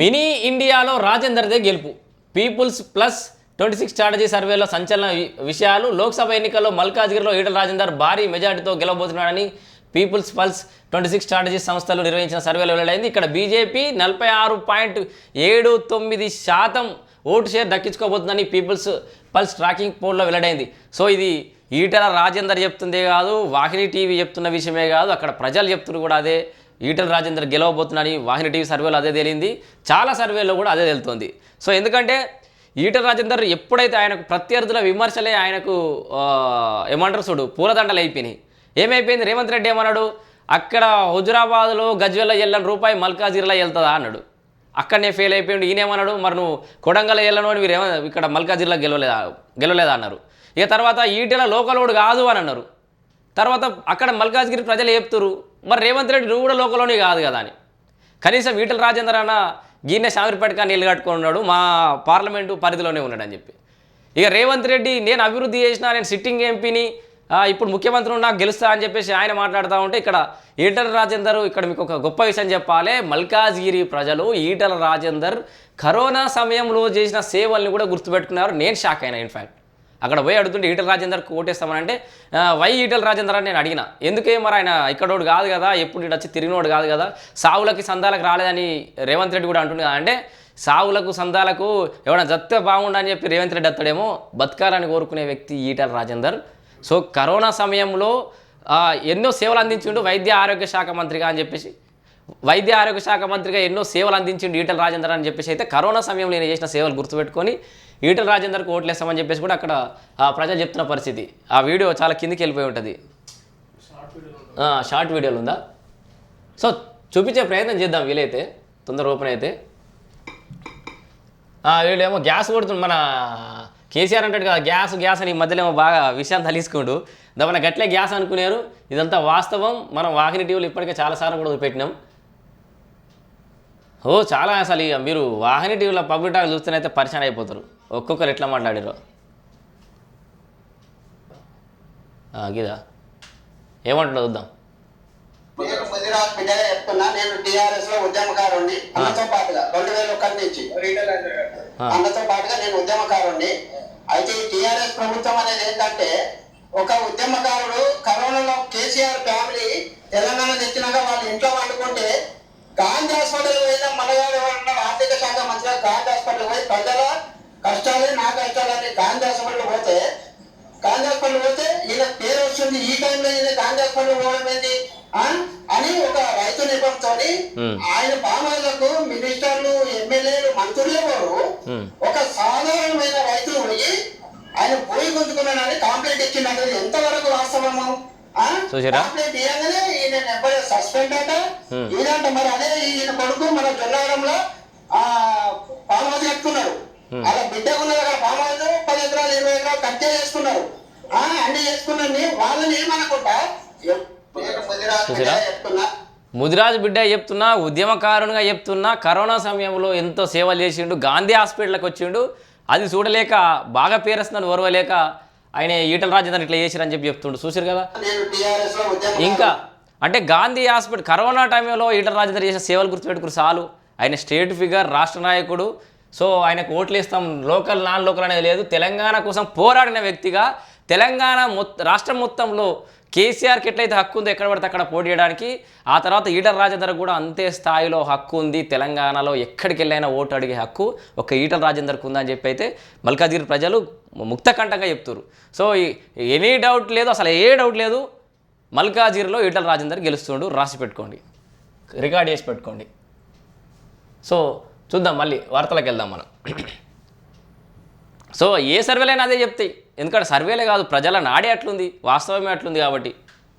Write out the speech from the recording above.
Mini ఇండియాలో రాజేందర్దే గెలుపు. Peoples pulse twenty six strategy సర్వేలో సంచలన విషయాలు లోక్సభ ఎన్నికల్లో మల్కాజ్గిరిలో ఈటల రాజేందర్ భారీ మెజార్టీతో గెలవబోతున్నాడని peoples pulse twenty six strategy సంస్థలు నిర్వహించిన సర్వేలో వెల్లడైంది. ఇక్కడ బీజేపీ నలభై ఆరు పాయింట్ ఏడు తొమ్మిది శాతం ఓటు షేర్ దక్కించుకోబోతుందని పీపుల్స్ పల్స్ ట్రాకింగ్ పోల్లో వెల్లడైంది. సో ఇది ఈటల రాజేందర్ చెప్తుందే కాదు వాహిని టీవీ చెప్తున్న విషయమే కాదు అక్కడ ప్రజలు చెప్తున్నారు కూడా అదే. ఈటల రాజేందర్ గెలవబోతున్నాడని వాహిని టీవీ సర్వేలో అదే తేలింది. చాలా సర్వేలో కూడా అదే తెలుతుంది. సో ఎందుకంటే ఈటల రాజేందర్ ఎప్పుడైతే ఆయనకు ప్రత్యర్థుల విమర్శలే ఆయనకు ఏమంటారు చూడు పూలదండలు అయిపోయినాయి. ఏమైపోయింది? రేవంత్ రెడ్డి ఏమన్నాడు? అక్కడ హుజురాబాద్లో గజ్వెల్లో వెళ్ళని రూపాయి మల్కాజిర్లా వెళ్తుందా అన్నాడు. అక్కడనే ఫెయిల్ అయిపోయిండు. ఈయనేమన్నాడు? మరి నువ్వు కొడంగల్ వెళ్ళను అని మీరు ఏమన్నా ఇక్కడ మల్కాజీర్లో గెలవలేదా గెలవలేదా అన్నారు. ఇక తర్వాత ఈటెల లోకలోడు కాదు అని అన్నారు. తర్వాత అక్కడ మల్కాజ్గిరి ప్రజలు చెప్తురు మరి రేవంత్ రెడ్డి నువ్వు కూడా లోకలోని కాదు కదా అని. కనీసం ఈటల రాజేందర్ అన్న గీనె శామిరిపేటగా నీళ్ళు ఉన్నాడు మా పార్లమెంటు పరిధిలోనే ఉన్నాడు అని చెప్పి. ఇక రేవంత్ రెడ్డి నేను అభివృద్ధి చేసిన నేను సిట్టింగ్ ఎంపీని ఇప్పుడు ముఖ్యమంత్రి ఉన్నా గెలుస్తా అని చెప్పేసి ఆయన మాట్లాడుతూ ఉంటే ఇక్కడ ఈటల రాజేందర్ ఇక్కడ మీకు ఒక గొప్ప విషయం చెప్పాలి. మల్కాజ్గిరి ప్రజలు ఈటల రాజేందర్ కరోనా సమయంలో చేసిన సేవల్ని కూడా గుర్తుపెట్టుకున్నారు. నేను షాక్ అయినా ఇన్ఫ్యాక్ట్ అక్కడ పోయి అడుగుతుంటే ఈటల రాజేందర్కి ఓటేస్తామని అంటే వై ఈటల రాజేందర్ అని నేను అడిగిన. ఎందుకే మరి ఆయన ఇక్కడోడు కాదు కదా ఎప్పుడు ఇటు వచ్చి తిరిగినోడు కాదు కదా సావులకి సందాలకు రాలేదని రేవంత్ రెడ్డి కూడా అంటుంది కదా అంటే సావులకు సందాలకు ఎవడైనా జత్తే బాగుండని చెప్పి రేవంత్ రెడ్డి అత్తడేమో బతకాలని కోరుకునే వ్యక్తి ఈటల రాజేందర్. సో కరోనా సమయంలో ఎన్నో సేవలు అందించిండు వైద్య ఆరోగ్య శాఖ మంత్రిగా అని చెప్పేసి. వైద్య ఆరోగ్య శాఖ మంత్రిగా ఎన్నో సేవలు అందించిండు ఈటల రాజేందర్ అని చెప్పేసి అయితే కరోనా సమయంలో నేను చేసిన సేవలు గుర్తుపెట్టుకొని ఈటల రాజేందర్కి ఓట్లేస్తామని చెప్పేసి కూడా అక్కడ ఆ ప్రజలు చెప్తున్న పరిస్థితి. ఆ వీడియో చాలా కిందికి వెళ్ళిపోయి ఉంటుంది. షార్ట్ వీడియోలు ఉందా? సో చూపించే ప్రయత్నం చేద్దాం వీలైతే తొందర ఓపెన్ అయితే. వీళ్ళు ఏమో గ్యాస్ కొడుతుంది మన కేసీఆర్ అంటాడు కదా గ్యాస్ గ్యాస్ అని ఈ మధ్యలో ఏమో బాగా విషయం తలీసుకుండు. దాని గట్లే గ్యాస్ అనుకున్నారు ఇదంతా వాస్తవం మనం వాహిని టీవీలు ఇప్పటికే చాలాసార్లు కూడా పెట్టినాం ఓ చాలా అసలు ఇక మీరు వాహిని టీవీలో పబ్లిక్ టాక్ చూస్తేనైతే పరిచయం అయిపోతారు. ఒక్కొక్కరు ఎట్లా మాట్లాడారు గిదా ఏమంటున్నా చూద్దాం. నేను ముదిరాజ్ బిడ్డగా చెప్తున్నా నేను టిఆర్ఎస్లో ఉద్యమకారుణ్ణి అన్నతో పాటుగా రెండు వేల ఒకటి నుంచి. ఆ. అన్నతో పాటుగా నేను ఉద్యమకారుణ్ణి. అయితే ఈ టిఆర్ఎస్ ప్రభుత్వం అనేది ఏంటంటే ఒక ఉద్యమకారుడు కరోనాలో కేసీఆర్ ఫ్యామిలీ తెలంగాణ తెచ్చినాక వాళ్ళ ఇంట్లో వండుకుంటే గాంధీ హాస్పిటల్ పోయిన మనగాడు ఆర్థిక శాఖ మంత్రిగా గాంధీ హాస్పిటల్ పోయి ప్రజల కష్టాలే నా కష్టాలని గాంధీ హాస్పిటల్ పోతే గాంధీ హాస్పిటల్ పోతే ఈయన పేరు వస్తుంది ఈ టైంలో ఈయన గాంధీ హాస్పిటల్ పోవడం ఏంటి? అని ఒక రైతు నిబంధనతో. ఆయన పామాయిలకు మినిస్టర్లు ఎమ్మెల్యేలు మంత్రులే Hmm. ఒక సాధారణమైన రైతులు పోయి ఆయన పోయి గుంజుకున్నాడని కంప్లైంట్ ఇచ్చినట్టు ఎంతవరకు వాస్తవము? చూసారా? సస్పెండ్ అట. ఈయనంట మరి అదే ఈయన కొడుకు మన ఫామ్ హౌస్ కట్టుకున్నాడు అలా బిడ్డ ఉన్నది అక్కడ ఫామ్ హౌస్ పది ఎకరాలు ఇరవై ఎకరాలు కట్టే చేసుకున్నారు. ఆ అన్ని చేసుకున్నాన్ని వాళ్ళని ఏమనకుండా నేను ముదిరాజు చూసారా? చెప్తున్నా. ముదిరాజు బిడ్డ చెప్తున్నా ఉద్యమకారునిగా చెప్తున్నా కరోనా సమయంలో ఎంతో సేవలు చేసిండు గాంధీ హాస్పిటల్కి వచ్చిండు. అది చూడలేక బాగా పేరేస్తున్నాడు ఓర్వలేక ఆయన ఈటల రాజేందర్ ఇట్లా చేసిరని చెప్పి చెప్తుండు. చూసారు కదా? ఇంకా అంటే గాంధీ హాస్పిటల్ కరోనా టైంలో ఈటల రాజేందర్ చేసిన సేవలు గుర్తుపెట్టుకుని చాలు. ఆయన స్టేట్ ఫిగర్ రాష్ట్ర నాయకుడు సో ఆయనకు ఓట్లు ఇస్తాం లోకల్ నాన్ లోకల్ అనేది లేదు. తెలంగాణ కోసం పోరాడిన వ్యక్తిగా తెలంగాణ మొత్తం రాష్ట్రం మొత్తంలో కేసీఆర్కి ఎట్లయితే హక్కు ఉందో ఎక్కడ పడితే అక్కడ పోటీ చేయడానికి ఆ తర్వాత ఈటల రాజేందర్ కూడా అంతే స్థాయిలో హక్కు ఉంది. తెలంగాణలో ఎక్కడికి వెళ్ళైనా ఓటు అడిగే హక్కు ఒక ఈటల రాజేందర్కి ఉందని చెప్పి అయితే మల్కాజిగిరి ప్రజలు ముక్తకంఠంగా చెప్తున్నారు సో ఎనీ డౌట్ లేదు అసలు ఏ డౌట్ లేదు. మల్కాజిరిలో ఈటల రాజేందర్ గెలుస్తుండు. రాసి పెట్టుకోండి. రికార్డ్ చేసి పెట్టుకోండి. సో చూద్దాం మళ్ళీ వార్తలకు వెళ్దాం మనం. సో ఏ సర్వేలైనా అదే చెప్తాయి. ఎందుకంటే సర్వేలే కాదు ప్రజల నాడే అట్లుంది వాస్తవమే అట్లుంది కాబట్టి.